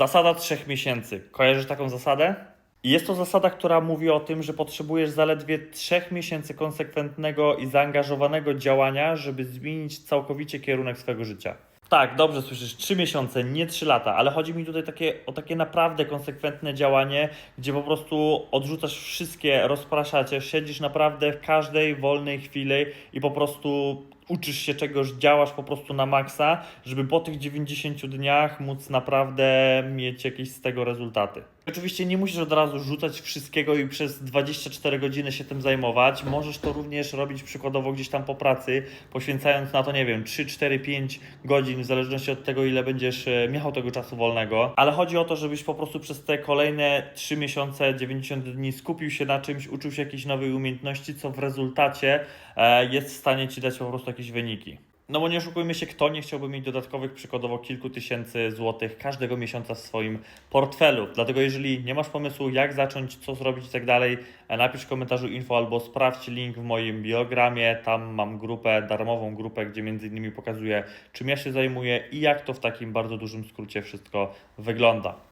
Zasada trzech miesięcy. Kojarzysz taką zasadę? Jest to zasada, która mówi o tym, że potrzebujesz zaledwie trzech miesięcy konsekwentnego i zaangażowanego działania, żeby zmienić całkowicie kierunek swojego życia. Tak, dobrze słyszysz, trzy miesiące, nie trzy lata, ale chodzi mi tutaj takie, o takie naprawdę konsekwentne działanie, gdzie po prostu odrzucasz wszystkie rozpraszacie, siedzisz naprawdę w każdej wolnej chwili i po prostu uczysz się czegoś, działasz po prostu na maksa, żeby po tych 90 dniach móc naprawdę mieć jakieś z tego rezultaty. Oczywiście nie musisz od razu rzucać wszystkiego i przez 24 godziny się tym zajmować. Możesz to również robić przykładowo gdzieś tam po pracy, poświęcając na to, nie wiem, 3, 4, 5 godzin, w zależności od tego, ile będziesz e, miał tego czasu wolnego. Ale chodzi o to, żebyś po prostu przez te kolejne 3 miesiące, 90 dni skupił się na czymś, uczył się jakiejś nowej umiejętności, co w rezultacie e, jest w stanie ci dać po prostu jakieś wyniki. No bo nie oszukujmy się, kto nie chciałby mieć dodatkowych przykładowo kilku tysięcy złotych każdego miesiąca w swoim portfelu. Dlatego jeżeli nie masz pomysłu, jak zacząć, co zrobić i tak dalej, napisz w komentarzu info albo sprawdź link w moim biogramie. Tam mam grupę, darmową grupę, gdzie między innymi pokazuję, czym ja się zajmuję i jak to w takim bardzo dużym skrócie wszystko wygląda.